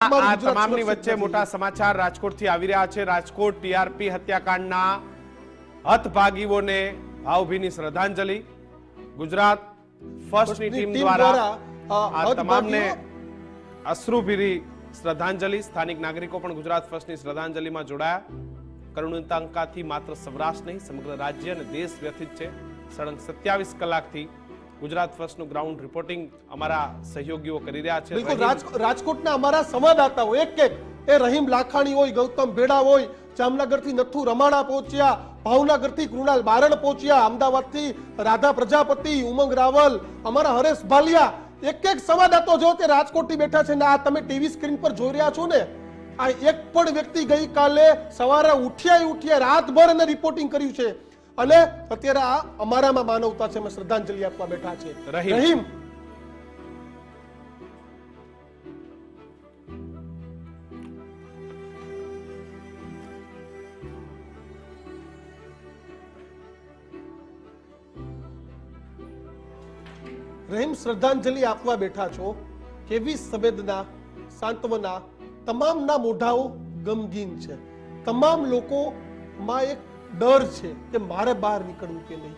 તમામની વચ્ચે મોટા સમાચાર રાજકોટથી આવી રહ્યા છે. રાજકોટ ટીઆરપી હત્યાકાંડના હતભાગીઓને ભાવભીની શ્રદ્ધાંજલિ. ગુજરાત ફર્સ્ટની ટીમ દ્વારા આ તમામને શ્રદ્ધાંજલિ. સ્થાનિક નાગરિકો પણ ગુજરાત ફર્સ્ટની શ્રદ્ધાંજલિમાં જોડાયા. કરુણતાંકાથી માત્ર સૌરાષ્ટ્ર નહીં સમગ્ર રાજ્ય અને દેશ વ્યથિત છે. સળંગ સત્યાવીસ કલાકથી ગુજરાત ફર્સ્ટનું ગ્રાઉન્ડ રિપોર્ટિંગ અમારા સહયોગીઓ કરી રહ્યા છે. બિલકુલ રાજકોટના અમારા સંવાદદાતાઓ એક એક. એ રહીમ લાખાણી હોય ગૌતમ ભેડા હોય જામનગરથી નથુ રમાણા પહોંચ્યા ભાવનગરથી કૃણાલ બારણ પહોંચ્યા અમદાવાદથી રાધા પ્રજાપતિ ઉમંગ રાવલ અમારા હરેશ ભાલિયા. એક એક સંવાદદાતો જો તે રાજકોટથી બેઠા છે ને આ તમે ટીવી સ્ક્રીન પર જોઈ રહ્યા છો ને આ એક પણ વ્યક્તિ ગઈકાલે સવારે ઉઠ્યા ઉઠ્યા રાતભર એને રિપોર્ટિંગ કર્યું છે. અને અત્યારે આ અમારામાં માનવતા છે અમે શ્રદ્ધાંજલિ આપવા બેઠા છે રહીમ. રહીમ. શ્રદ્ધાંજલિ આપવા બેઠા છો કેવી સંવેદના સાંત્વના તમામના મોઢાઓ ગમગીન છે. તમામ લોકોમાં એક ડર છે કે મારે બહાર નીકળવું કે નહીં.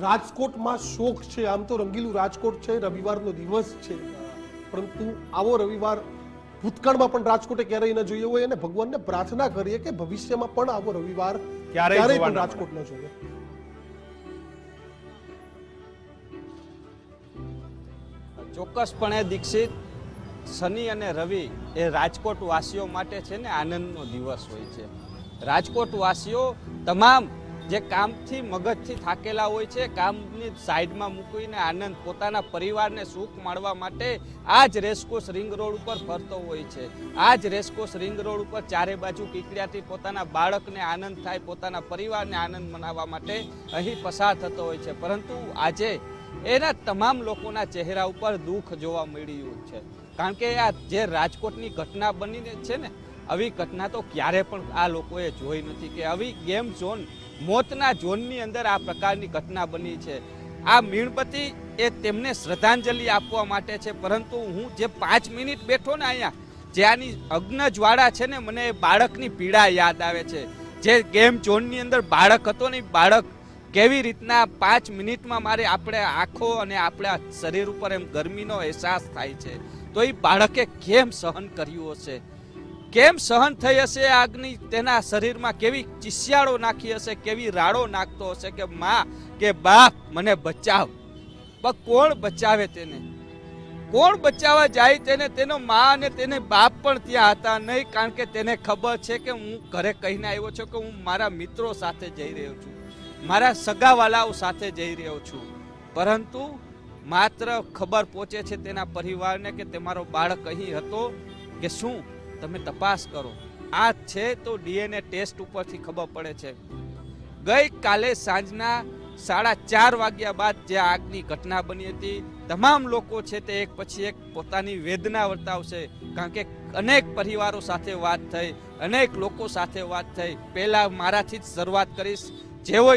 રાજકોટમાં શોક છે. આમ તો રંગીલું રાજકોટ છે. રવિવારનો દિવસ છે. પરંતુ આવો રવિવાર ભૂતકાળમાં પણ રાજકોટે ક્યારેય ન જોયો હોય અને ભગવાનને પ્રાર્થના કરીએ કે ભવિષ્યમાં પણ આવો રવિવાર ક્યારેય ક્યારેય પણ રાજકોટ ન જોઈએ ચોક્કસપણે દીક્ષિત શનિ અને રવિ એ રાજકોટ વાસીઓ માટે છે ને આનંદનો દિવસ હોય છે. રાજકોટ વાસીઓ તમામ જે કામથી મગજથી થાકેલા હોય છે, કામની સાઈડમાં મૂકીને આનંદ પોતાના પરિવારને સુખ માણવા માટે આ જ રેસકોસ રિંગ રોડ ઉપર ફરતો હોય છે. આ જ રેસકોસ રિંગ રોડ ઉપર ચારે બાજુ કીકડ્યાથી પોતાના બાળકને આનંદ થાય, પોતાના પરિવારને આનંદ મનાવવા માટે અહીં પસાર થતો હોય છે. પરંતુ આજે એના તમામ લોકોના ચહેરા ઉપર દુઃખ જોવા મળ્યું છે. કારણ કે આ જે રાજકોટની ઘટના બનીને છે ને આવી ઘટના તો ક્યારે પણ આ લોકોએ જોઈ નથી કે આવી ગેમ ઝોન, મોતના ઝોનની અંદર આ પ્રકારની ઘટના બની છે. આ મીણબત્તી એ તેમને શ્રદ્ધાંજલિ આપવા માટે છે, પરંતુ હું જે પાંચ મિનિટ બેઠો ને અહીંયા, જે આની અગ્ન જ્વાળા છે ને, મને એ બાળકની પીડા યાદ આવે છે. જે ગેમ ઝોનની અંદર બાળક હતો ને બાળક કેવી રીતના પાંચ મિનિટમાં મારે આપણે આંખો અને આપણા શરીર ઉપર એમ ગરમીનો અહેસાસ થાય છે. તો એ બાળકે કેમ સહન કર્યું હશે? કેમ સહન થઈ હશે આગની તેના શરીરમાં કેવી ચિસ્યાળો નાખી હશે, કેવી રાડો નાખતો હશે કે માં કે બાપ, મને બચાવ. પણ કોણ બચાવે તેને? કોણ બચાવવા જાય તેને? તેનો મા અને તેને બાપ પણ ત્યાં હતા નહીં, કારણ કે તેને ખબર છે કે હું ઘરે કહીને આવ્યો છું કે હું મારા મિત્રો સાથે જઈ રહ્યો છું. મારા સગાવાલાઓ સાથે જઈ રહ્યો છું. પરંતુ માત્ર ખબર પહોંચે છે તેના પરિવારને કે તમારો બાળક અહીં હતો કે શું? તમે તપાસ કરો. આ છે તો ડીએનએ ટેસ્ટ ઉપરથી ખબર પડે છે. ગઈકાલે સાંજના સાડા ચાર વાગ્યા બાદ જે આગની ઘટના બની હતી, તમામ લોકો છે તે એક પછી એક પોતાની વેદના વર્તાવશે. કારણ કે અનેક પરિવારો સાથે વાત થઈ, અનેક લોકો સાથે વાત થઈ. પહેલાં મારાથી જ શરૂઆત કરીશ. જેવો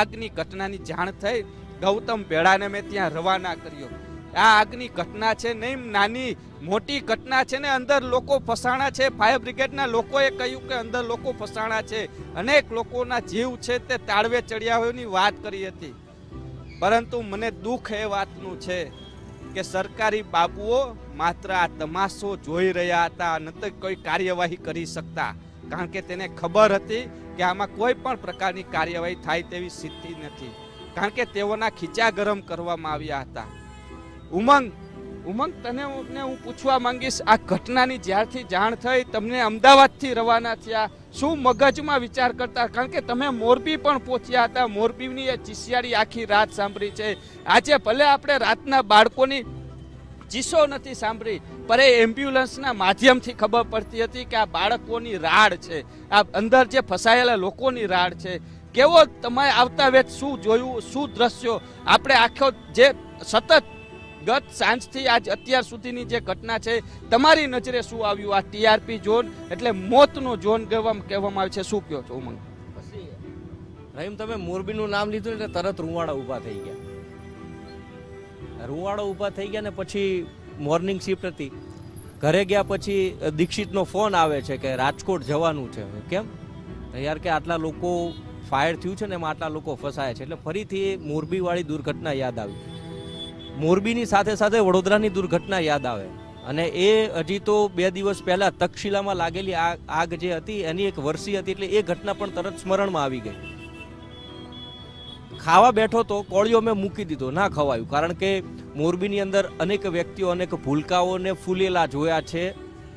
આગની ઘટનાની જાણ થઈ, ગૌતમ ભેળાને મેં ત્યાં રવાના કર્યો. આ આગની ઘટના છે નહીં નાની મોટી ઘટના છે ને અંદર લોકો ફસાણા છે. ફાયર બ્રિગેડના લોકોએ કહ્યું કે અંદર લોકો ફસાણા છે. અનેક લોકોના જીવ છે તે તાળવે ચડ્યા હોયની વાત કરી હતી. પરંતુ મને દુઃખ એ વાતનું છે કે સરકારી બાબુઓ માત્ર આ તમાશો જોઈ રહ્યા હતા નતર કોઈ કાર્યવાહી કરી શકતા. કારણ કે તેને ખબર હતી કે આમાં કોઈ પણ પ્રકારની કાર્યવાહી થાય તેવી સ્થિતિ નથી. કારણ કે તેઓના ખીચા ગરમ કરવામાં આવ્યા હતા. ઉમંગ ઉમંગ તને ને હું પૂછવા માંગીશ, આ ઘટનાની જ્યારથી જાણ થઈ, તમને અમદાવાદથી રવાના થયા. શું મગજમાં વિચાર કરતા? કારણ કે તમે મોરબી પણ પહોંચ્યા હતા. મોરબીની એ ચિસિયાળી આખી રાત સાંભળી છે. આજે ભલે આપણે રાતના બાળકોની ચીસો નથી સાંભળી પર એ એમ્બ્યુલન્સના માધ્યમથી ખબર પડતી હતી કે આ બાળકોની રાડ છે. આ અંદર જે ફસાયેલા લોકોની રાડ છે. કેવો તમે આવતા વેત શું જોયું, શું દ્રશ્યો? આપણે આખો જે સતત ગત સાંજથી આજ અત્યાર સુધીની જે ઘટના છે, તમારી નજરે શું આવ્યું? આ ટીઆરપી ઝોન એટલે મોતનો ઝોન કહેવામાં આવે છે. શું કહો છો, ઉમંગ? રહીમ, તમે મોરબીનું નામ લીધું એટલે તરત રૂવાડા ઊભા થઈ ગયા. રૂવાડા ઊભા થઈ ગયા ને પછી મોર્નિંગ શિફ્ટ હતી. ઘરે ગયા પછી દીક્ષિતનો ફોન આવે છે કે રાજકોટ જવાનું છે. કેમ? યાર કે આટલા લોકો ફાયર થયું છે ને એમાં આટલા લોકો ફસાયા છે. એટલે ફરીથી મોરબીવાળી દુર્ઘટના યાદ આવી. મોરબીની સાથે સાથે વડોદરાની દુર્ઘટના યાદ આવે. અને એ હજી તો બે દિવસ પહેલા તક્ષશિલામાં લાગેલી આગ જે હતી, એની એક વર્ષી હતી એટલે એ ઘટના પણ તરત સ્મરણમાં આવી ગઈ. ખાવા બેઠો તો કોળિયો મેં મૂકી દીધો, ના ખવાયું. કારણ કે મોરબીની અંદર અનેક વ્યક્તિઓ, અનેક ભૂલકાઓને ફૂલેલા જોયા છે.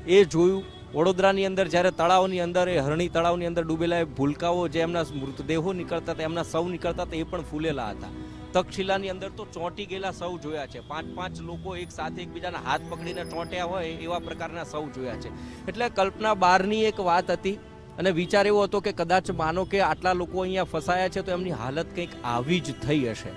એ જોયું, વડોદરાની અંદર જ્યારે તળાવની અંદર, એ હરણી તળાવની અંદર ડૂબેલા એ ભૂલકાઓ જે એમના મૃતદેહો નીકળતા હતા, એમના સૌ નીકળતા હતા, એ પણ ફૂલેલા હતા. તક્ષશિલાની અંદર તો ચોંટી ગયેલા સૌ જોયા છે. પાંચ પાંચ લોકો એક સાથે એકબીજાના હાથ પકડીને ચોંટ્યા હોય એવા પ્રકારના સૌ જોયા છે. એટલે કલ્પના બહારની એક વાત હતી અને વિચાર એવો હતો કે કદાચ માનો કે આટલા લોકો અહીંયા ફસાયા છે તો એમની હાલત કંઈક આવી જ થઈ હશે.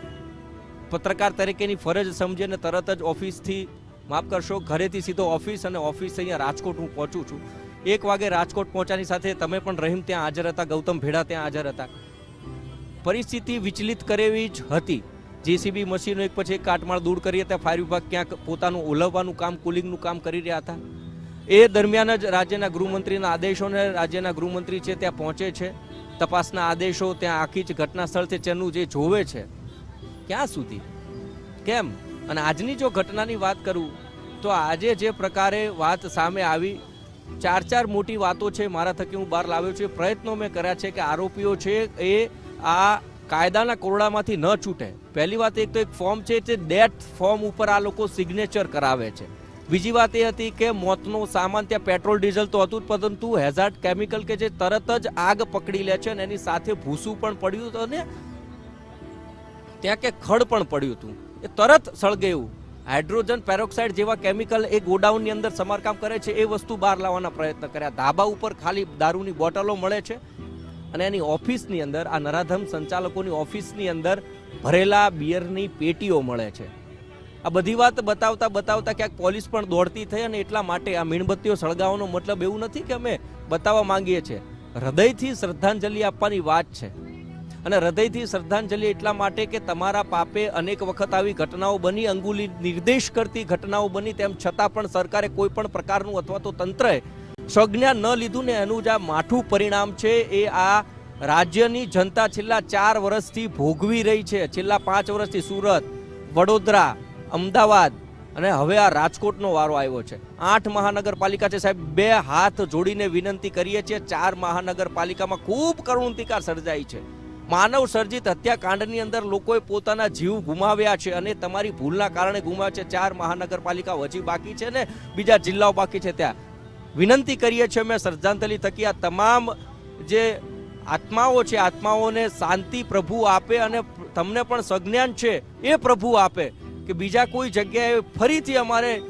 પત્રકાર તરીકેની ફરજ સમજીને તરત જ ઓફિસથી માફ કરશો, ઘરેથી સીધો ઓફિસ અને ઓફિસ અહીંયા રાજકોટ હું પહોંચું છું. એક વાગે રાજકોટ પહોંચવાની સાથે તમે પણ રહીમ ત્યાં હાજર હતા, ગૌતમ ભેડા ત્યાં હાજર હતા. પરિસ્થિતિ વિચલિત કરેવી જ હતી. જેસીબી મશીનો એક પછી કાટમાળ દૂર કરી હતા. ફાયર વિભાગ ક્યાંક પોતાનું ઓલવવાનું કામ, કુલિંગનું કામ કરી રહ્યા હતા. એ દરમિયાન જ રાજ્યના ગૃહમંત્રીના આદેશોને રાજ્યના ગૃહમંત્રી છે ત્યાં પહોંચે છે. તપાસના આદેશો ત્યાં આખી જ ઘટના સ્થળથી તેનું જે જોવે છે. ક્યાં સુધી? કેમ? અને આજની જો ઘટનાની વાત કરું, તો આજે જે પ્રકારે વાત સામે આવી, ચાર ચાર મોટી વાતો છે મારા થકી હું બહાર લાવ્યો છું. પ્રયત્નો મેં કર્યા છે કે આરોપીઓ છે એ આ કાયદાના કોરડામાંથી ન છૂટે. પહેલી વાત એક તો એક ફોર્મ છે તે ડેથ ફોર્મ ઉપર આ લોકો સિગ્નેચર કરાવે છે. બીજી વાત એ હતી કે મોતનો સામાન ત્યાં પેટ્રોલ ડીઝલ તો હતું પરંતુ હેઝાર્ડ કેમિકલ કે જે તરત જ આગ પકડી લે છે અને એની સાથે ભૂસું પણ પડ્યું હતું અને ત્યાં કે ખડ પણ પડ્યું હતું. એ તરત સળગેવું. હાઇડ્રોજન પેરોક્સાઇડ જેવા કેમિકલ એ ગોડાઉનની અંદર સમારકામ કરે છે, એ વસ્તુ બહાર લાવવાના પ્રયત્ન કર્યા. ધાબા ઉપર ખાલી દારૂની બોટલો મળે છે. અને એની ઓફિસની અંદર, આ નરાધમ સંચાલકોની ઓફિસની અંદર ભરેલા બિયરની પેટીઓ મળે છે. આ બધી વાત બતાવતા બતાવતા ક્યાંક પોલીસ પણ દોડતી થઈ અને એટલા માટે આ મીણબત્તીઓ સળગાવવાનો મતલબ એવું નથી કે અમે બતાવવા માંગીએ છીએ. હૃદયથી શ્રદ્ધાંજલિ આપવાની વાત છે. અને હૃદયથી શ્રદ્ધાંજલિ એટલા માટે કે તમારા પાપે અનેક વખત આવી ઘટનાઓ બની, અંગુલી નિર્દેશ કરતી ઘટનાઓ બની, તેમ છતાં પણ સરકારે કોઈ પણ પ્રકારનું અથવા તો તંત્રએ સંજ્ઞા ન લીધું ને એનું જે આ માઠું પરિણામ છે, એ આ રાજ્યની જનતા છેલ્લા ચાર વર્ષથી ભોગવી રહી છે. છેલ્લા પાંચ વર્ષથી સુરત, વડોદરા, અમદાવાદ અને હવે આ રાજકોટનો વારો આવ્યો છે. આઠ મહાનગરપાલિકા છે સાહેબ, બે હાથ જોડીને વિનંતી કરીએ છીએ, ચાર મહાનગરપાલિકામાં ખૂબ કરુણતિકા સર્જાઈ છે. માનવ સર્જિત હત્યાકાંડની અંદર લોકોએ પોતાના જીવ ગુમાવ્યા છે અને તમારી ભૂલના કારણે ગુમાવ્યા છે. ચાર મહાનગરપાલિકા હજી બાકી છે ને બીજા જિલ્લાઓ બાકી છે ત્યાં. વિનંતી કરીએ છીએ અમે શ્રદ્ધાંજલિ થકી આ તમામ જે આત્માઓ છે, આત્માઓને શાંતિ પ્રભુ આપે અને તમને પણ સજ્ઞાન છે, એ પ્રભુ આપે કે બીજા કોઈ જગ્યાએ ફરીથી અમારે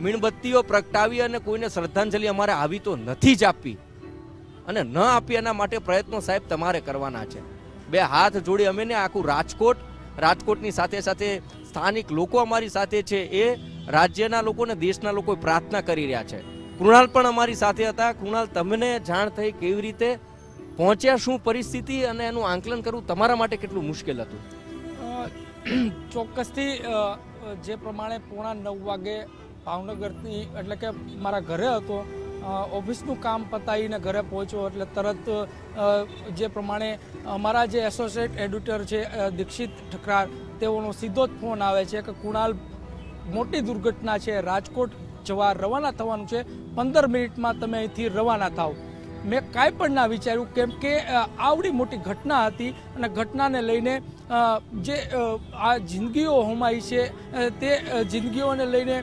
મીણબત્તીઓ પ્રગટાવી અને કોઈને શ્રદ્ધાંજલિ અમારે આવી તો નથી જ આપી. અને ન આપી એના માટે પ્રયત્નો સાહેબ તમારે કરવાના છે. બે હાથ જોડી અમે ને આખું રાજકોટ, રાજકોટની સાથે સાથે સ્થાનિક લોકો અમારી સાથે છે, એ રાજ્યના લોકો ને દેશના લોકો પ્રાર્થના કરી રહ્યા છે. કૃણાલ પણ અમારી સાથે હતા. કૃણાલ, તમને જાણ થઈ કેવી રીતે પહોંચ્યા? શું પરિસ્થિતિ? અને એનું આંકલન કરવું તમારા માટે કેટલું મુશ્કેલ હતું? ચોક્કસથી જે પ્રમાણે પોણા નવ વાગે ભાવનગરથી એટલે કે મારા ઘરે હતો ઓફિસનું કામ પતાવીને ઘરે પહોંચ્યો, એટલે તરત જે પ્રમાણે અમારા જે એસોસિએટ એડિટર છે દીક્ષિત ઠકરાર, તેઓનો સીધો જ ફોન આવે છે કે કુણાલ મોટી દુર્ઘટના છે, રાજકોટ જવા રવાના થવાનું છે. પંદર મિનિટમાં તમે અહીંથી રવાના થાવ. મેં કાંઈ પણ ના વિચાર્યું, કેમ કે આવડી મોટી ઘટના હતી અને ઘટનાને લઈને જે આ જિંદગીઓ હોમાઈ છે તે જિંદગીઓને લઈને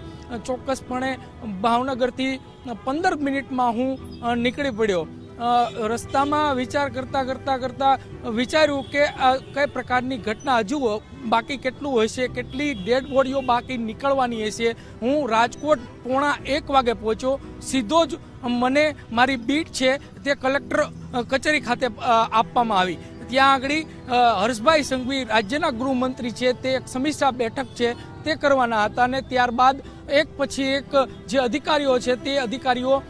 ચોક્કસપણે ભાવનગરથી પંદર મિનિટમાં હું નીકળી પડ્યો. રસ્તામાં વિચાર કરતાં કરતાં કરતાં વિચાર્યું કે આ કઈ પ્રકારની ઘટના હજુ બાકી કેટલું હશે કેટલી ડેડ બોડીઓ બાકી નીકળવાની હશે હું રાજકોટ પોણા એક વાગે પહોંચ્યો. સીધો જ મને મારી બીટ છે તે કલેક્ટર કચેરી ખાતે આપવામાં આવી. ત્યાં આગળ હર્ષભાઈ સંઘવી રાજ્યના ગૃહમંત્રી છે, તે એક સમીક્ષા બેઠક છે, તે કરવાના હતા અને ત્યારબાદ એક પછી એક જે અધિકારીઓ છે તે અધિકારીઓ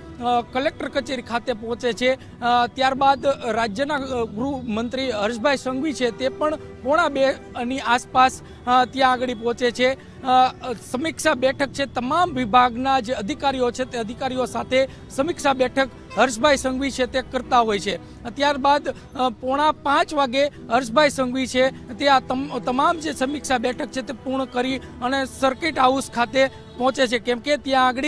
કલેક્ટર કચેરી ખાતે પહોંચે છે. ત્યારબાદ રાજ્યના ગૃહમંત્રી હર્ષભાઈ સંઘવી છે તે પણ પોણા બે ની આસપાસ ત્યાં આગળ પહોંચે છે. સમીક્ષા બેઠક છે. તમામ વિભાગના જે અધિકારીઓ છે તે અધિકારીઓ સાથે સમીક્ષા બેઠક હર્ષભાઈ સંઘવી છે તે કરતા હોય છે. ત્યારબાદ પોણા પાંચ વાગે હર્ષભાઈ સંઘવી છે તે આ તમ- તમામ જે સમીક્ષા બેઠક છે તે પૂર્ણ કરી અને સર્કિટ હાઉસ ખાતે પહોંચે છે. કેમ કે ત્યાં આગળ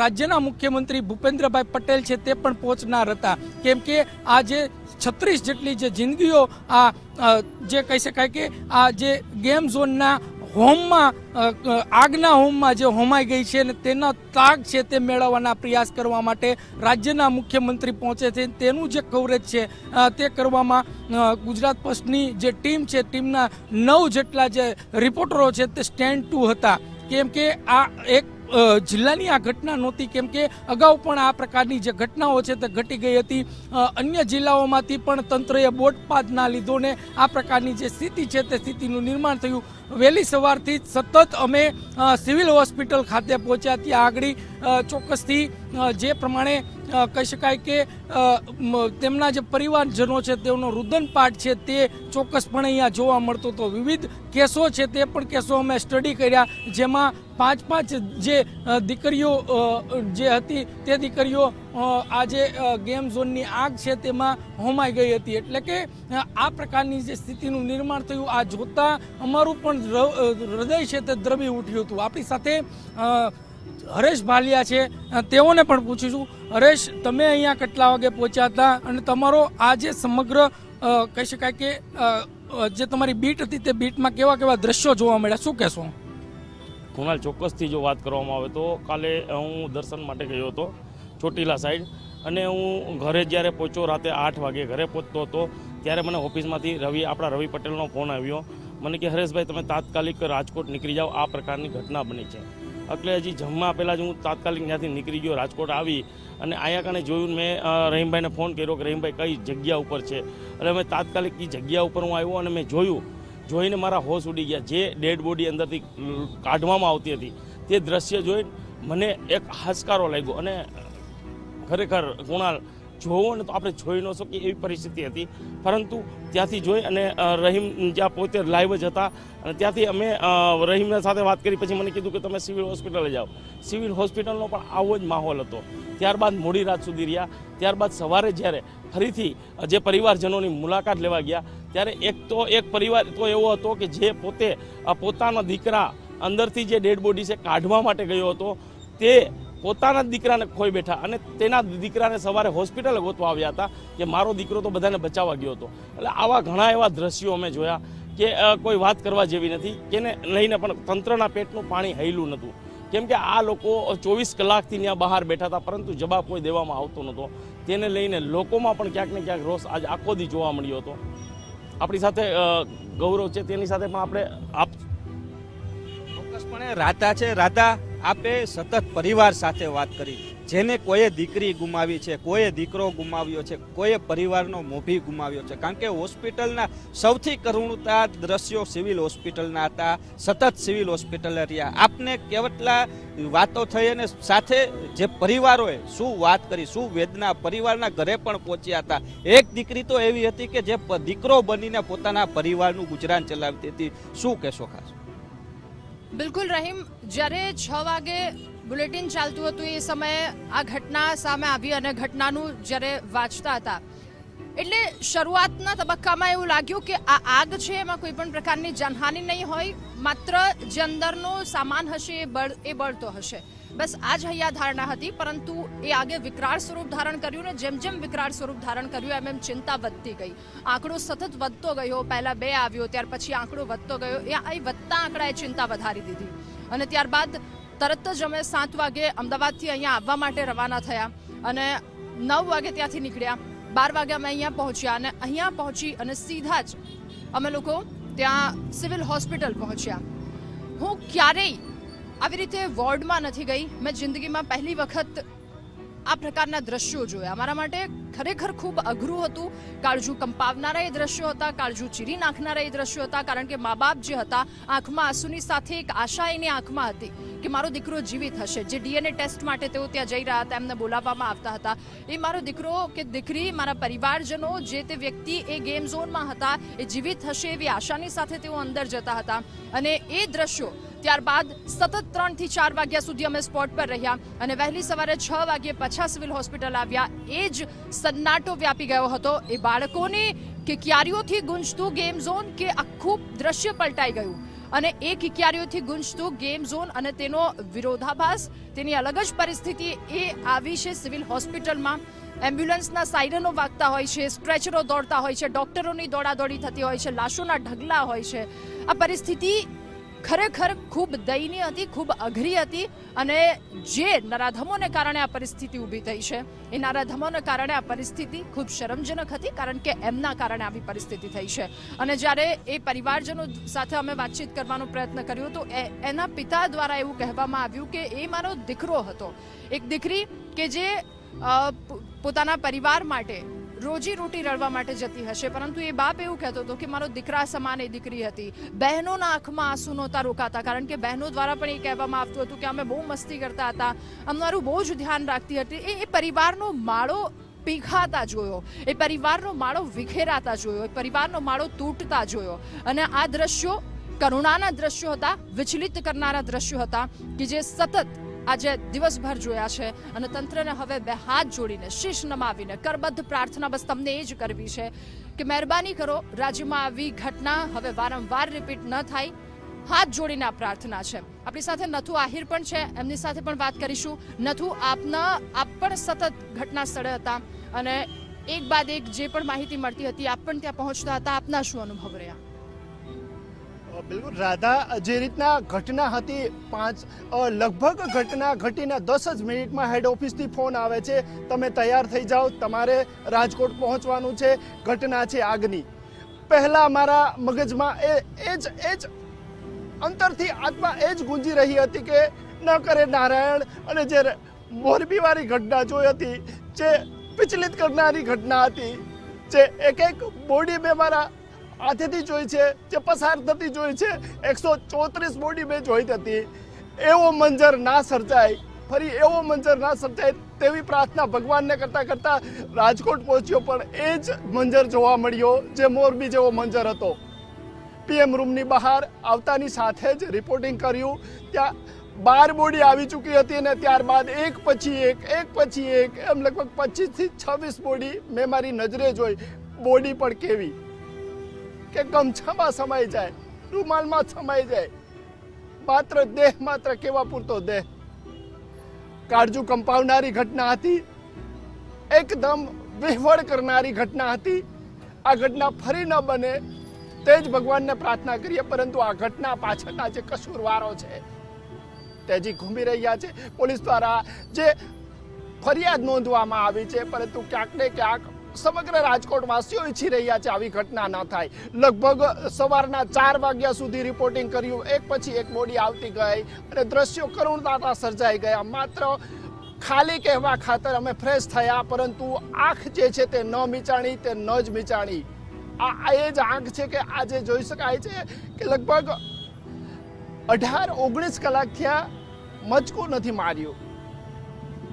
રાજ્યના મુખ્યમંત્રી ભૂપેન્દ્રભાઈ પટેલ છે તે પણ પહોંચનાર હતા. કેમ કે આ જે છત્રીસ જેટલી જે જિંદગીઓ આ જે કહી શકાય કે આ જે ગેમ ઝોનના હોમમાં આગના હોમમાં જે હોમાઈ ગઈ છે ને તેનો તાગ છે તે મેળવવાના પ્રયાસ કરવા માટે રાજ્યના મુખ્યમંત્રી પહોંચે છે. તેનું જે કવરેજ છે તે કરવામાં ગુજરાત પોસ્ટની જે ટીમ છે, ટીમના નવ જેટલા જે રિપોર્ટરો છે તે સ્ટેન્ડ ટુ હતા. કેમ કે આ એક જિલ્લાની આ ઘટના નહોતી, કેમ કે અગાઉ પણ આ પ્રકારની જે ઘટનાઓ છે તે ઘટી ગઈ હતી. અન્ય જિલ્લાઓમાંથી પણ તંત્રએ બોટપાત ના લીધો ને આ પ્રકારની જે સ્થિતિ છે તે સ્થિતિનું નિર્માણ થયું. વહેલી સવારથી સતત અમે સિવિલ હોસ્પિટલ ખાતે પહોંચ્યા ત્યાં આગળ ચોક્કસથી જે પ્રમાણે કહી શકાય કે તેમના જે પરિવારજનો છે તેઓનો રુદનપાઠ છે તે ચોક્કસપણે અહીંયા જોવા મળતો હતો. વિવિધ કેસો છે તે પણ કેસો અમે સ્ટડી કર્યા, જેમાં પાંચ પાંચ જે દીકરીઓ જે હતી તે દીકરીઓ આ જે ગેમ ઝોનની આગ છે તેમાં હોમાઈ ગઈ હતી. એટલે કે આ પ્રકારની જે સ્થિતિનું નિર્માણ થયું, આ જોતાં અમારું પણ હૃદય છે તે દ્રવી ઉઠ્યું હતું. આપણી સાથે હરેશ ભાલિયા છે. તેઓને પણ પૂછીશું. હરેશ, તમે અહીંયા કેટલા વાગે પહોંચ્યા હતા? અને તમારો આ જે સમગ્ર કહી શકાય કે જે તમારી બીટ હતી તે બીટમાં કેવા કેવા દ્રશ્યો જોવા મળ્યા? શું કહેશો? કુણાલ, ચોક્કસથી જો વાત કરવામાં આવે તો કાલે હું દર્શન માટે ગયો હતો. ચોટીલા સાઈડ અને હું ઘરે જ્યારે પહોંચ્યો રાતે આઠ વાગે ઘરે પહોંચતો હતો, ત્યારે મને ઓફિસમાંથી રવિ, આપણા રવિ પટેલનો ફોન આવ્યો. મને કે, હરેશભાઈ, તમે તાત્કાલિક રાજકોટ નીકળી જાઓ. આ પ્રકારની ઘટના બની છે. એટલે હજી જમવા પહેલાં જ હું તાત્કાલિક ત્યાંથી નીકળી ગયો, રાજકોટ આવી. અને આયા કારણે જોયું મેં રહીમભાઈને ફોન કર્યો કે, રહીમભાઈ, કઈ જગ્યા ઉપર છે? એટલે મેં તાત્કાલિક એ જગ્યા ઉપર હું આવ્યો અને મેં જોયું. જોઈને મારા હોશ ઉડી ગયા. જે ડેડ બોડી અંદરથી કાઢવામાં આવતી હતી, તે દ્રશ્ય જોઈ મને એક હાશકારો લાગ્યો. અને ખરેખર કુણાલ જોવો ને તો આપણે જોઈ ન શકીએ એવી પરિસ્થિતિ હતી. પરંતુ ત્યાંથી જોઈ અને રહીમ જ્યાં પોતે લાઈવ જ હતા અને ત્યાંથી અમે રહીમના સાથે વાત કરી. પછી મને કીધું કે તમે સિવિલ હોસ્પિટલે જાઓ. સિવિલ હોસ્પિટલનો પણ આવો જ માહોલ હતો. ત્યારબાદ મોડી રાત સુધી રહ્યા. ત્યારબાદ સવારે જ્યારે ફરીથી જે પરિવારજનોની મુલાકાત લેવા ગયા, ત્યારે એક તો એક પરિવાર તો એવો હતો કે જે પોતે પોતાના દીકરા અંદરથી જે ડેડ બોડી છે કાઢવા માટે ગયો હતો, તે પોતાના દીકરાને ખોઈ બેઠા અને તેના દીકરાને સવારે હોસ્પિટલ ગોતવા આવ્યા હતા કે મારો દીકરો તો બધાને બચાવવા ગયો હતો. એટલે આવા ઘણા એવા દ્રશ્યો અમે જોયા કે કોઈ વાત કરવા જેવી નથી, કેને લઈને પણ તંત્રના પેટનું પાણી હૈલું નહોતું. કેમ કે આ લોકો ચોવીસ કલાકથી ત્યાં બહાર બેઠા હતા, પરંતુ જવાબ કોઈ દેવામાં આવતો નહોતો. તેને લઈને લોકોમાં પણ ક્યાંક ને ક્યાંક રોષ આજ આખો દી જોવા મળ્યો હતો. આપણી સાથે ગૌરવ છે, તેની સાથે પણ આપણે આપ ચોક્કસપણે રાધા છે રાધા આપે સતત પરિવાર સાથે વાત કરી. જેને કોઈએ દીકરી ગુમાવી છે, કોઈએ દીકરો ગુમાવ્યો છે, કોઈએ પરિવારનો મોભી ગુમાવ્યો છે. કારણ કે હોસ્પિટલના સૌથી કરુણતા દ્રશ્યો સિવિલ હોસ્પિટલના હતા, સતત સિવિલ હોસ્પિટલે રહ્યા. આપને કેવટલા વાતો થઈ અને સાથે જે પરિવારોએ શું વાત કરી, શું વેદના, પરિવારના ઘરે પણ પહોંચ્યા હતા. એક દીકરી તો એવી હતી કે જે દીકરો બનીને પોતાના પરિવારનું ગુજરાન ચલાવતી હતી. શું કહેશો ખાસ? બિલકુલ રહીમ, જ્યારે છ વાગે બુલેટિન ચાલતું હતું એ સમયે આ ઘટના સામે આવી અને ઘટનાનું જ્યારે વાંચતા હતા એટલે શરૂઆતના તબક્કામાં એવું લાગ્યું કે આ આગ છે, એમાં કોઈ પણ પ્રકારની જાનહાનિ નહીં હોય. માત્ર જે અંદરનો સામાન હશે, એ બળ, એ બળતો હશે. બસ આ જ હૈયા ધારણા હતી, પરંતુ એ આગે વિકરાળ સ્વરૂપ ધારણ કર્યું ને જેમ જેમ વિકરાળ સ્વરૂપ ધારણ કર્યું, એમ એમ ચિંતા વધતી ગઈ. આંકડો સતત વધતો ગયો, પહેલા બે આવ્યો, ત્યાર પછી આંકડો વધતો ગયો. એ આ વધતા આંકડાએ ચિંતા વધારી દીધી. અને ત્યારબાદ તરત જ અમે સાત વાગે અમદાવાદથી અહીંયા આવવા માટે રવાના થયા અને નવ વાગે ત્યાંથી નીકળ્યા. બાર વાગે અમે અહીંયા પહોંચ્યા અને અહીંયા પહોંચી અને સીધા જ અમે લોકો ત્યાં સિવિલ હોસ્પિટલ પહોંચ્યા. હું ક્યારેય આવી રીતે વોર્ડમાં નથી ગઈ. મેં જિંદગીમાં પહેલી વખત આ પ્રકારના દ્રશ્યો જોયા. અમારા માટે ખરેખર ખૂબ અઘરું હતું. કાળજુ કંપાવનારા એ દ્રશ્યો હતા, કાળજુ ચીરી નાખનારા એ દ્રશ્યો હતા, કારણ કે મા બાપ જે હતા, આંખમાં આંસુની સાથે એક આશા એની આંખમાં હતી કે મારો દીકરો જીવિત હશે. જે ડીએનએ ટેસ્ટ માટે તેઓ ત્યાં જઈ રહ્યા હતા, એમને બોલાવવામાં આવતા હતા. એ મારો દીકરો કે દીકરી, મારા પરિવારજનો, જે તે વ્યક્તિ એ ગેમ ઝોનમાં હતા, એ જીવિત હશે એવી આશાની સાથે તેઓ અંદર જતા હતા. અને એ દ્રશ્યો ત્યારબાદ સતત ત્રણથી ચાર વાગ્યા સુધી અમે સ્પોટ પર રહ્યા અને વહેલી સવારે છ વાગ્યે પછા સિવિલ હોસ્પિટલ આવ્યા. એ જ સન્નાટો વ્યાપી ગયો હતો. એ બાળકોની કે ક્યારીઓથી ગુંજતું ગેમ ઝોન કે આખું દ્રશ્ય પલટાઈ ગયું. અને એ કિકિયારીઓથી ગુંજતું ગેમ ઝોન અને તેનો વિરોધાભાસ, તેની અલગ જ પરિસ્થિતિ એ આવી છે સિવિલ હોસ્પિટલમાં. એમ્બ્યુલન્સના સાયરનો વાગતા હોય છે, સ્ટ્રેચરો દોડતા હોય છે, ડોક્ટરોની દોડાદોડી થતી હોય છે, લાશોના ઢગલા હોય છે. આ પરિસ્થિતિ ખરેખર ખૂબ દયનીય હતી, ખૂબ અઘરી હતી અને જે નરાધમોને કારણે આ પરિસ્થિતિ ઊભી થઈ છે. એ નરાધમોને કારણે આ પરિસ્થિતિ ખૂબ શરમજનક હતી કારણ કે એમના કારણે આવી પરિસ્થિતિ થઈ છે. અને જ્યારે એ પરિવારજનો સાથે અમે વાતચીત કરવાનો પ્રયત્ન કર્યો તો એના પિતા દ્વારા એવું કહેવામાં આવ્યું કે એ મારો દીકરો હતો. એક દીકરી કે જે પોતાના પરિવાર માટે રોજી રોટી રળવા માટે જતી હશે. પરંતુ એ બાપ એવું કહેતો હતો કે મારો દીકરા સમાન એ દીકરી હતી. બહેનોના આંખમાં આંસુ નહોતા રોકાતા. કારણ કે બહેનો દ્વારા પણ એ કહેવામાં આવતું હતું કે અમે બહુ મસ્તી કરતા હતા. અમારું બહુ જ ધ્યાન રાખતી હતી. એ પરિવારનો માળો પીઘાતા જોયો. એ પરિવારનો માળો વિખેરાતા જોયો. એ પરિવારનો માળો તૂટતા જોયો. અને આ દ્રશ્યો કરુણાના દ્રશ્યો હતા, વિચલિત કરનારા દ્રશ્યો હતા કે જે સતત આજે દિવસભર જોયા છે અને તંત્રને હવે બે હાથ જોડીને શીશ નમાવીને કરબદ્ધ પ્રાર્થના બસ તમને એ જ કરવી છે કે મહેરબાની કરો, રાજ્યમાં આવી ઘટના હવે વારંવાર રિપીટ ન થાય. હાથ જોડીને આ પ્રાર્થના છે. આપણી સાથે નથુ આહિર પણ છે. એમની સાથે પણ વાત કરીશું. નથુ, આપના, આપ પણ સતત ઘટના સ્થળે હતા અને એક બાદ એક જે પણ માહિતી મળતી હતી, આપ પણ ત્યાં પહોંચતા હતા. આપના શું અનુભવ રહ્યા? બિલકુલ, રાધા જે રીતના ઘટના હતી, પાંચ લગભગ ઘટના ઘટીને દસ જ મિનિટમાં હેડ ઓફિસથી ફોન આવે છે, તમે તૈયાર થઈ જાઓ, તમારે રાજકોટ પહોંચવાનું છે, ઘટના છે આગની. પહેલા મારા મગજમાં એ એ જ એ જ અંતરથી આત્મા એ જ ગુંજી રહી હતી કે ન કરે નારાયણ, અને જે મોરબીવાળી ઘટના જોઈ હતી, જે વિચલિત કરનારી ઘટના હતી, જે એક એક બોડી મેં મારા હાથેથી જોઈ છે જે પસાર થતી જોઈ છે. એકસો ચોત્રીસ બોડી મેં જોઈ હતી એવો મંજર ના સર્જાય. ફરી એવો મંજર ના સર્જાય તેવી પ્રાર્થના ભગવાનને કરતા કરતા રાજકોટ પહોંચ્યો, પણ એ જ મંજર જોવા મળ્યો, જે મોરબી જેવો મંજર હતો. પીએમ રૂમની બહાર આવતાની સાથે જ રિપોર્ટિંગ કર્યું. ત્યાં બાર બોડી આવી ચૂકી હતી અને ત્યારબાદ એક પછી એક એક પછી એક, એમ લગભગ પચીસથી છવ્વીસ બોડી મેં મારી નજરે જોઈ. બોડી પણ કેવી. કે ગમછામાં સમાઈ જાય, રૂમાલમાં સમાઈ જાય. માત્ર દેહ માત્ર કેવા પૂરતો દેહ? કાળજુ કંપાવનારી ઘટના હતી? એકદમ વિહવળ કરનારી ઘટના હતી? આ ઘટના ફરી ન બને, તે જ ભગવાનને પ્રાર્થના કરીએ, પરંતુ આ ઘટના પાછળના જે કસૂરવારો છે, તે હજી ઘૂમી રહ્યા છે. પોલીસ દ્વારા જે ફરિયાદ નોંધવામાં આવી છે, પરંતુ ક્યાંક ને ક્યાંક સમગ્ર રાજકોટ વાસીઓ ઈચ્છી રહ્યા છે આવી ઘટના ન થાય. લગભગ સવારના ચાર વાગ્યા સુધી રિપોર્ટિંગ કર્યું. એક પછી એક બોડી આવતી ગઈ અને દ્રશ્યો કરુણતાતા સર્જાઈ ગયા. માત્ર ખાલી કહેવા ખાતર અમે ફ્રેશ થયા, પરંતુ આંખ જે છે તે ન મીચાણી, તે ન જ મીચાણી. આ એ જ આંખ છે કે આજે જોઈ શકાય છે કે લગભગ અઢાર, ઓગણીસ કલાક થયા મચકું નથી માર્યું.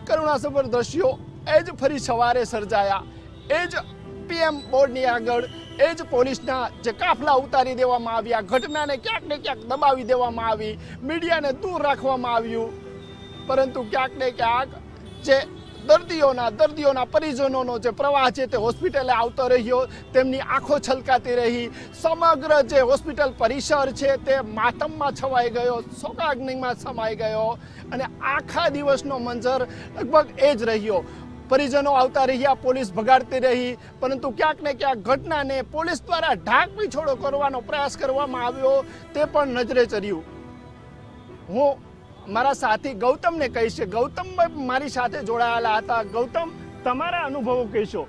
કરુણાસભર દ્રશ્યો એ જ ફરી સવારે સર્જાયા. એ જ પીએમ બોર્ડની આગળ, એ જ પોલીસના જે કાફલા ઉતારી દેવામાં આવ્યા, ઘટનાને ક્યાંક ને ક્યાંક દબાવી દેવામાં આવી, મીડિયાને દૂર રાખવામાં આવ્યું. પરંતુ ક્યાંક ને ક્યાંક જે દર્દીઓના દર્દીઓના પરિજનોનો જે પ્રવાહ છે તે હોસ્પિટલે આવતો રહ્યો, તેમની આંખો છલકાતી રહી. સમગ્ર જે હોસ્પિટલ પરિસર છે તે માતમમાં છવાઈ ગયો શોકાગ્નિમાં સમાઈ ગયો અને આખા દિવસનો મંજર લગભગ એ જ રહ્યો. પરિજનો આવતા રહ્યા, પોલીસ ભગાડતી રહી, પરંતુ ક્યાંક ને ક્યાંક ઘટનાને પોલીસ દ્વારા ઢાક પીછોડો કરવાનો પ્રયાસ કરવામાં આવ્યો, તે પણ નજરે ચડ્યું હું મારા સાથી ગૌતમને કહીશ ગૌતમ મારી સાથે જોડાયેલા હતા. ગૌતમ, તમારા અનુભવો કહેશો?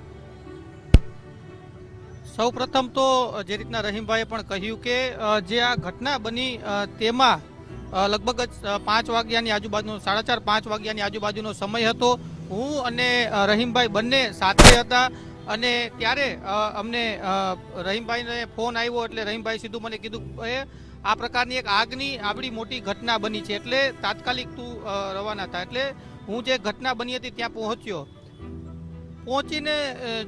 સૌ પ્રથમ તો જે રીતના રહીમભાઈએ પણ કહ્યું કે જે આ ઘટના બની તેમાં લગભગ પાંચ વાગ્યાની આજુબાજુનો, સાડા ચાર પાંચ વાગ્યાની આજુબાજુનો સમય હતો. હું અને રહીમભાઈ બંને સાથે હતા અને ત્યારે અમને રહીમભાઈને ફોન આવ્યો એટલે રહીમભાઈ સીધું મને કીધું એ આ પ્રકારની એક આગની આવડી મોટી ઘટના બની છે એટલે તાત્કાલિક તું રવાના થા. એટલે હું જે ઘટના બની હતી ત્યાં પહોંચ્યો. પહોંચીને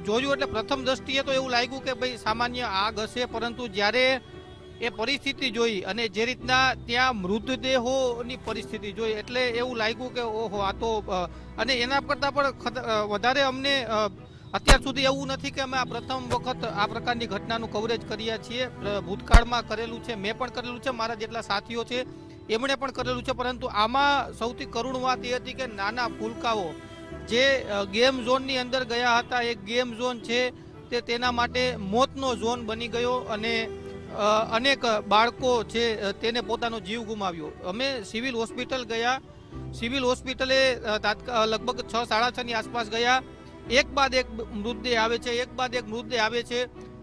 જોયું એટલે પ્રથમ દ્રષ્ટિએ તો એવું લાગ્યું કે, ભાઈ, સામાન્ય આગ હશે. પરંતુ જ્યારે એ પરિસ્થિતિ જોઈ અને જે રીતના ત્યાં મૃતદેહોની પરિસ્થિતિ જોઈ એટલે એવું લાગ્યું કે ઓહો, આ તો અને એના કરતાં પણ વધારે અમને અત્યાર સુધી એવું નથી કે અમે આ પ્રથમ વખત આ પ્રકારની ઘટનાનું કવરેજ કર્યા છીએ. ભૂતકાળમાં કરેલું છે, મેં પણ કરેલું છે, મારા જેટલા સાથીઓ છે, એમણે પણ કરેલું છે, પરંતુ આમાં સૌથી કરુણ વાત એ હતી કે નાના ફૂલકાઓ જે ગેમ ઝોનની અંદર ગયા હતા. એક ગેમ ઝોન છે તે તેના માટે મોતનો ઝોન બની ગયો અને અનેક બાળકો છે તેને પોતાનો જીવ ગુમાવ્યો. અમે સિવિલ હોસ્પિટલ ગયા. સિવિલ હોસ્પિટલે લગભગ છ, સાડા છની આસપાસ ગયા. એક બાદ એક મૃતદેહ આવે છે, એક બાદ એક મૃતદેહ આવે છે.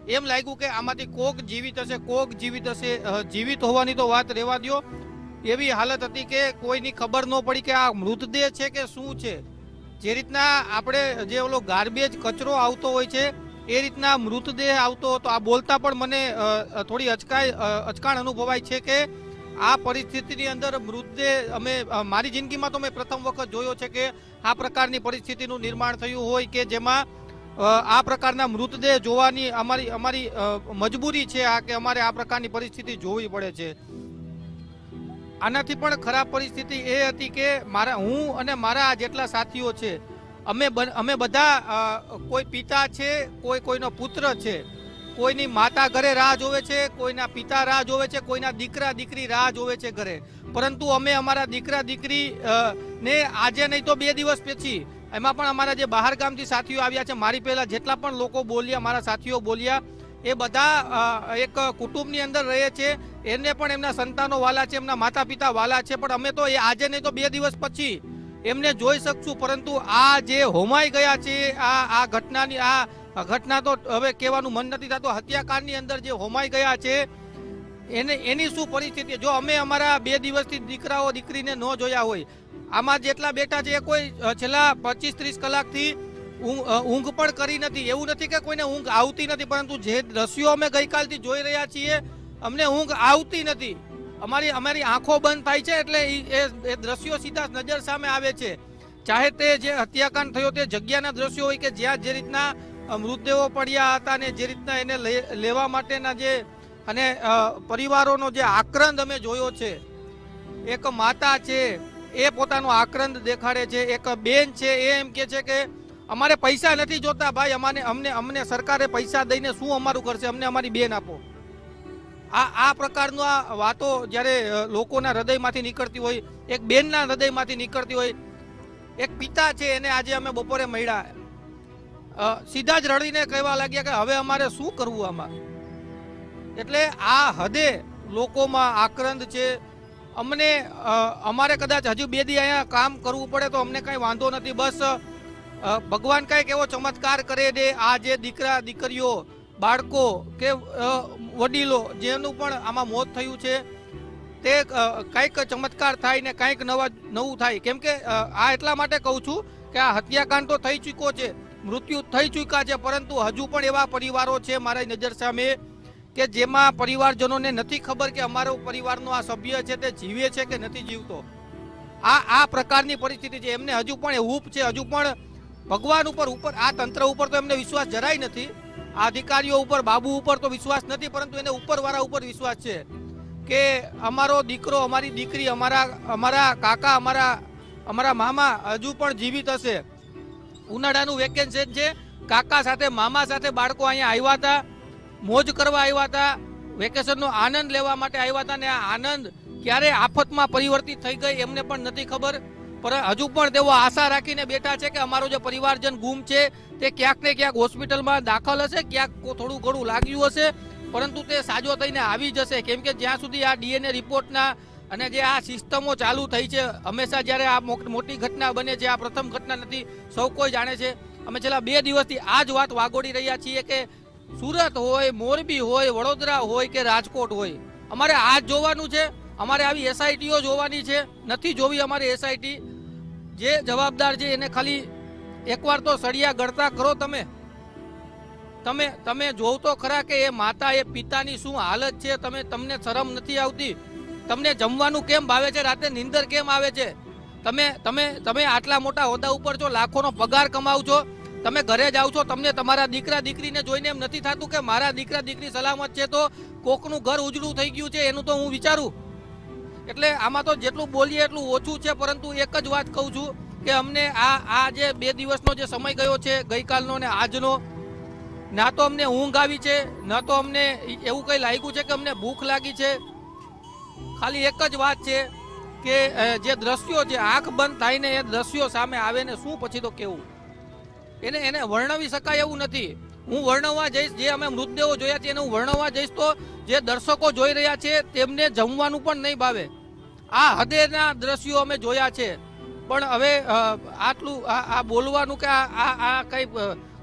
એમ લાગ્યું કે આમાંથી કોક જીવિત હશે, કોક જીવિત હશે. જીવિત હોવાની તો વાત રહેવા દ્યો. એવી હાલત હતી કે કોઈની ખબર ન પડી કે આ મૃતદેહ છે કે શું છે. જે રીતના આપણે જે ઓલો ગાર્બેજ કચરો આવતો હોય છે એ રીતના મૃતદેહ આવતો હતો. આ બોલતા પણ મને થોડી અચકાય અચકાણ અનુભવાય છે કે આ પરિસ્થિતિની અંદર મૃતદેહ અમે મારી જિંદગીમાં તો મેં પ્રથમ વખત જોયો છે કે આ પ્રકારની પરિસ્થિતિનું નિર્માણ થયું હોય કે જેમાં આ પ્રકારના મૃતદેહ જોવાની અમારી અમારી મજબૂરી છે આ કે અમારે આ પ્રકારની પરિસ્થિતિ જોવી પડે છે. આનાથી પણ ખરાબ પરિસ્થિતિ એ હતી કે મારા, હું અને મારા જેટલા સાથીઓ છે અમે અમે બધા કોઈ પિતા છે, કોઈ કોઈનો પુત્ર છે, કોઈની માતા ઘરે રાહ જોવે છે, કોઈના પિતા રાહ જોવે છે, કોઈના દીકરા દીકરી રાહ જોવે છે ઘરે. પરંતુ અમે અમારા દીકરા દીકરી ને આજે નહીં તો બે દિવસ પછી, એમાં પણ અમારા જે બહાર ગામથી સાથીઓ આવ્યા છે, મારી પહેલા જેટલા પણ લોકો બોલ્યા, મારા સાથીઓ બોલ્યા, એ બધા એક કુટુંબની અંદર રહે છે, એને પણ એમના સંતાનો વાલા છે, એમના માતા પિતા વાલા છે, પણ અમે તો એ આજે નહીં તો બે દિવસ પછી એમને જોઈ શકશું, પરંતુ આ જે હોમાઈ ગયા છે, આ આ ઘટનાની, આ ઘટના તો હવે કહેવાનું મન નથી થતું. હત્યાકાંડની અંદર જે હોમાઈ ગયા છે, એને, એની શું પરિસ્થિતિ? જો અમે અમારા બે દિવસથી દીકરાઓ, દીકરીને ન જોયા હોય, આમાં જેટલા બેઠા છે એ કોઈ છેલ્લા પચીસ ત્રીસ કલાકથી ઊંઘ પણ કરી નથી. એવું નથી કે કોઈને ઊંઘ આવતી નથી, પરંતુ જે દ્રશ્યો અમે ગઈકાલથી જોઈ રહ્યા છીએ, અમને ઊંઘ આવતી નથી. અમારી અમારી આંખો બંધ થાય છે એટલે એ એ દ્રશ્યો સીધા નજર સામે આવે છે. ચાહે તે જે હત્યાકાંડ થયો તે જગ્યાના દ્રશ્યો હોય કે જ્યાં જે રીતના મૃતદેહો પડ્યા હતા ને જે રીતના એને લેવા માટેના જે અને પરિવારોનો જે આક્રંદ અમે જોયો છે. એક માતા છે, એ પોતાનો આક્રંદ દેખાડે છે. એક બેન છે, એ એમ કે છે કે અમારે પૈસા નથી જોતા, ભાઈ, અમારે અમને અમને સરકારે પૈસા દઈને શું અમારું કરશે? અમને અમારી બેન આપો. આ આ પ્રકારનું આ વાતો જ્યારે લોકોના હૃદયમાંથી નીકળતી હોય, એક બેનના હૃદયમાંથી નીકળતી હોય, એક પિતા છે એને આજે અમે બપોરે મળ્યા. સીધા જ રડીને કહેવા લાગ્યા કે હવે અમારે શું કરવું આમાં? એટલે આ હદે લોકોમાં આક્રંદ છે. અમને અમારે કદાચ હજુ બે દી અહીંયા કામ કરવું પડે તો અમને કંઈ વાંધો નથી. બસ ભગવાન કંઈક એવો ચમત્કાર કરે દે, આ જે દીકરા, દીકરીઓ બાળકો કે વડીલો જેનું પણ આમાં મોત થયું છે, તે કંઈક ચમત્કાર થાય ને કંઈક નવા, નવું થાય. કેમ કે આ એટલા માટે કહું છું કે આ હત્યાકાંડ તો થઈ ચૂક્યો છે, મૃત્યુ થઈ ચૂક્યા છે, પરંતુ હજુ પણ એવા પરિવારો છે મારી નજર સામે કે જેમાં પરિવારજનોને નથી ખબર કે અમારો પરિવારનો આ સભ્ય છે તે જીવે છે કે નથી જીવતો. આ આ પ્રકારની પરિસ્થિતિ છે. એમને હજુ પણ એ હૂપ છે. હજુ પણ ભગવાન ઉપર ઉપર, આ તંત્ર ઉપર તો એમને વિશ્વાસ જરાય નથી. આ અધિકારીઓ ઉપર, બાબુ ઉપર તો વિશ્વાસ નથી, પરંતુ એને ઉપરવાળા ઉપર વિશ્વાસ છે કે અમારો દીકરો, અમારી દીકરી, અમારા અમારા કાકા, અમારા અમારા મામા હજુ પણ જીવિત હશે. ઉનાળાનું વેકેશન છે, કાકા સાથે, મામા સાથે બાળકો અહીંયા આવ્યા હતા, મોજ કરવા આવ્યા હતા, વેકેશનનો આનંદ લેવા માટે આવ્યા હતા, ને આ આનંદ ક્યારે આફતમાં પરિવર્તિત થઈ ગઈ એમને પણ નથી ખબર. પર હજુ પણ તેઓ આશા રાખીને બેઠા છે કે અમારો જે પરિવારજન ગુમ છે, તે ક્યાંક ને ક્યાંક હોસ્પિટલમાં દાખલ હશે, ક્યાંક થોડું ઘણું લાગ્યું હશે, પરંતુ તે સાજો થઈને આવી જશે. કેમ કે જ્યાં સુધી આ ડીએનએ રિપોર્ટના અને જે આ સિસ્ટમો ચાલુ થઈ છે, હંમેશા જ્યારે આ મોટી ઘટના બને છે, આ પ્રથમ ઘટના નથી, સૌ કોઈ જાણે છે, અમે છેલ્લા બે દિવસથી આ જ વાત વાગોડી રહ્યા છીએ કે સુરત હોય, મોરબી હોય, વડોદરા હોય કે રાજકોટ હોય. અમારે આ જ જોવાનું છે. અમારે આવી એસઆઈટીઓ જોવાની છે. નથી જોવી અમારે એસઆઈટી જે જવાબદાર છે એને ખાલી એકવાર તો સળિયા ગળતા કરો તમે. તમે તમે જોવ તો ખરા કે એ માતા, એ પિતાની શું હાલત છે? તમે, તમને શરમ નથી આવતી? તમને જમવાનું કેમ ભાવે છે? રાતે નિંદર કેમ આવે છે? તમે તમે તમે આટલા મોટા હોદ્દા ઉપર છો, લાખોનો પગાર કમાવ છો. તમે ઘરે જાઓ છો, તમને તમારા દીકરા, દીકરીને જોઈને એમ નથી થતું કે મારા દીકરા, દીકરી સલામત છે તો કોકનું ઘર ઉજળું થઈ ગયું છે? એનું તો હું વિચારું. એટલે આમાં તો જેટલું બોલીએ એટલું ઓછું છે, પરંતુ એક જ વાત કહું છું કે અમને આ આ જે બે દિવસનો જે સમય ગયો છે, ગઈકાલનો ને આજનો, ના તો અમને ઊંઘ આવી છે, ના તો અમને એવું કંઈ લાગ્યું છે કે અમને ભૂખ લાગી છે. ખાલી એક જ વાત છે કે જે દ્રશ્યો જે આંખ બંધ થાય ને એ દ્રશ્યો સામે આવે ને શું પછી તો કેવું? એને એને વર્ણવી શકાય એવું નથી. હું વર્ણવવા જઈશ, જે અમે મૃતદેહો જોયા છે, એને હું વર્ણવવા જઈશ તો જે દર્શકો જોઈ રહ્યા છે તેમને જમવાનું પણ નહીં ભાવે. આ હદેના દ્રશ્યો અમે જોયા છે. પણ હવે આટલું આ આ બોલવાનું કે આ આ આ કંઈ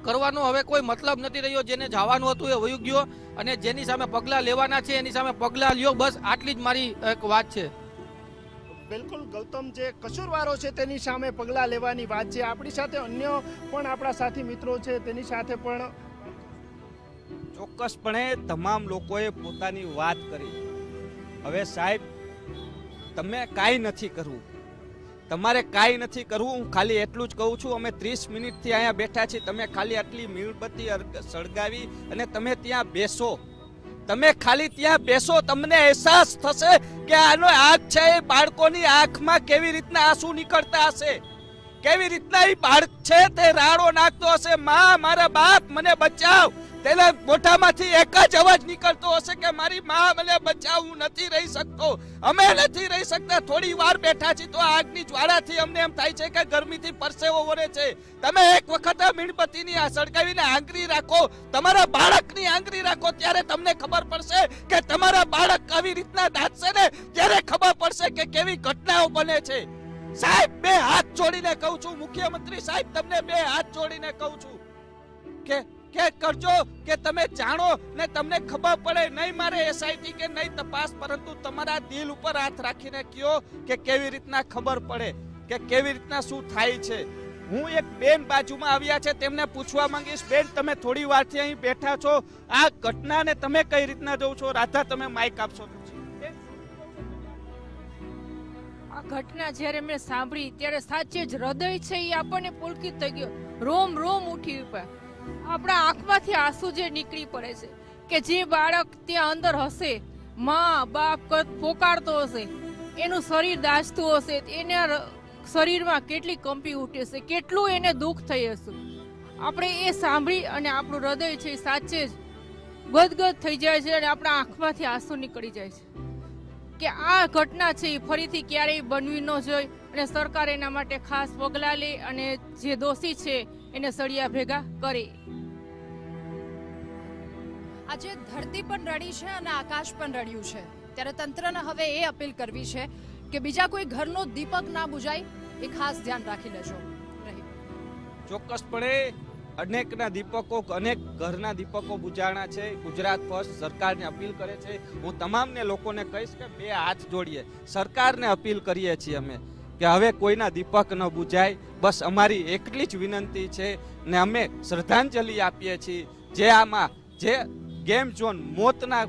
કરવાનો હવે કોઈ મતલબ નથી રહ્યો. જેને જવાનું હતું એ વયું ગયો અને જેની સામે પગલાં લેવાના છે એની સામે પગલાં લ્યો. બસ આટલી જ મારી એક વાત છે. બિલકુલ ગૌતમ જે કસૂરવારો છે તેની સામે પગલાં લેવાની વાત છે. આપણી સાથે અન્ય પણ આપણા સાથી મિત્રો છે તેની સાથે પણ ચોક્કસપણે તમામ લોકોએ પોતાની વાત કરી. હવે સાહેબ તમે કાંઈ નથી કરવું. તમારે કાંઈ નથી કરવું. હું ખાલી એટલું જ કહું છું, અમે ત્રીસ મિનિટથી અહીંયા બેઠા છીએ. તમે ખાલી આટલી મીણબત્તી સળગાવી અને તમે ત્યાં બેસો. તમે ખાલી ત્યાં બેસો, તમને અહેસાસ થશે કે આનો આંખ છે, એ બાળકોની આંખમાં કેવી રીતના આંસુ નીકળતા હશે? કેવી રીતના એ બાળક છે, તે રાડો નાખતો હશે? માં, મારા બાપ, મને બચાવ. તેના મોઢામાંથી એક જ અવાજ નીકળતો હશે કે મારી માં મને બચાવું નથી રહી શકતો. અમે નથી રહી શકતા. થોડી વાર બેઠા છીએ તો આગની જ્વાળાથી અમને એમ થાય છે કે ગરમીથી પરસેવો વરે છે. તમે એક વખત આ મીણબત્તીની આ સળગાવીને આંગળી રાખો. તમારા બાળકની આંગળી રાખો ત્યારે તમને ખબર પડશે કે તમારા બાળક આવી રીતના દાંતશે ને ત્યારે ખબર પડશે કે કેવી ઘટનાઓ બને છે. સાહેબ, બે હાથ જોડીને કહું છું. મુખ્યમંત્રી સાહેબ, તમને બે હાથ જોડીને કહું છું કે કે કરજો કે તમે જાણો ને તમને ખબર પડે. નહીં મારે એસઆઈટી કે નહીં તપાસ, પરંતુ તમારા દિલ ઉપર હાથ રાખીને કયો કે કેવી રીતના ખબર પડે કે કેવી રીતના શું થાય છે. હું એક બેન બાજુમાં આવ્યા છે, તેમને પૂછવા માંગીશ, બેન, તમે થોડી વારથી અહીં બેઠા છો. આ ઘટનાને તમે કઈ રીતના જોવ છો? રાધા, તમે માઇક આપશો આ ઘટના જ્યારે મેં સાંભળી, ત્યારે સાચે જ હૃદય છે એ આપણને પુલકિત થઈ ગયો. રોમ રોમ ઉઠી ઉઠ્યા આપણા આંખમાંથી આંસુ જે નીકળી પડે છે, કે જે બાળક ત્યાં અંદર હશે, માં, બાપ કદ પોકારતો હશે, એનું શરીર દાજતું હશે, એના શરીરમાં કેટલી કંપી ઉઠે છે, કેટલું એને દુઃખ થઈ હશે. આપણે એ સાંભળી અને આપણું હૃદય છે સાચે જ ગદગદ થઈ જાય છે અને આપણા આંખમાંથી આંસુ નીકળી જાય છે. કે આ ઘટના છે એ ફરીથી ક્યારેય બનવી ન જોઈએ અને સરકાર એના માટે ખાસ પગલાં લે અને જે દોષી છે એને સળિયા ભેગા કરે. આજે ધરતી પણ રડી છે અને આકાશ પણ રડ્યું છે. ત્યારે તંત્રને હવે એ અપીલ કરવી છે કે બીજા કોઈ ઘરનો દીપક ના બુજાય એ ખાસ ધ્યાન રાખી લેજો. રહી. ચોક્કસપણે અનેકના દીપકો, અનેક ઘરના દીપકો બુજાણા છે. ગુજરાત ફર્સ્ટ સરકારને અપીલ કરે છે. હું તમામને લોકોને કહીશ કે બે હાથ જોડીએ. સરકારને અપીલ કરીએ છીએ અમે કે હવે કોઈના દીપક ન બુજાય. બસ અમારી એટલી જ વિનંતી છે ને અમે શ્રદ્ધાંજલિ આપીએ છીએ. જે આમાં, જે ગેમ ઝોન મોતના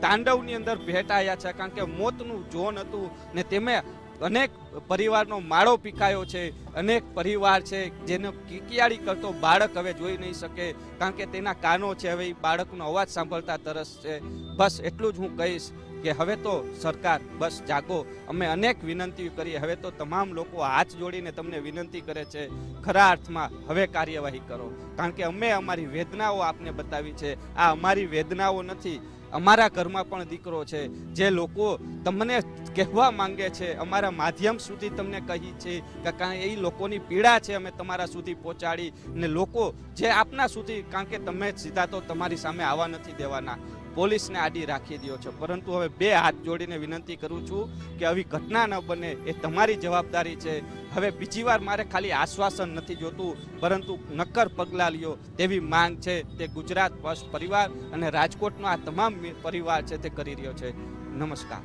તાંડવની અંદર ભેટાયા છે. કારણ કે મોતનું ઝોન હતું ને તેમે અનેક પરિવારનો માળો પીકાયો છે, અનેક પરિવાર છે જેનો કિકિયાળી કરતો બાળક હવે જોઈ નહીં શકે, કારણ કે તેના કાનો છે, હવે એ બાળકનો અવાજ સાંભળતા તરસ છે. બસ એટલું જ હું કહીશ કે હવે તો સરકાર, બસ જાગો. અમે અનેક વિનંતી કરી હવે તો તમામ લોકો હાથ જોડીને તમને વિનંતી કરે છે, ખરા અર્થમાં હવે કાર્યવાહી કરો. કારણ કે અમે અમારી વેદનાઓ આપને બતાવી છે. આ અમારી વેદનાઓ નથી. અમારા ઘરમાં પણ દીકરો છે, જે લોકો તમને કહેવા માંગે છે, અમારા માધ્યમ સુધી તમને કહી છે કે કાંઈ એ લોકોની પીડા છે અમે તમારા સુધી પહોંચાડી ને લોકો જે આપના સુધી, કારણ કે તમે સીધા તો તમારી સામે આવવા નથી દેવાના. પોલીસને આડી રાખી દો છો. પરંતુ હવે બે હાથ જોડીને વિનંતી કરું છું કે આવી ઘટના ન બને એ તમારી જવાબદારી છે. હવે બીજી વાર મારે ખાલી આશ્વાસન નથી જોતું, પરંતુ નક્કર પગલાં લ્યો. તેવી માંગ છે તે ગુજરાત બસ પરિવાર અને રાજકોટનો આ તમામ પરિવાર છે તે કરી રહ્યો છે. નમસ્કાર.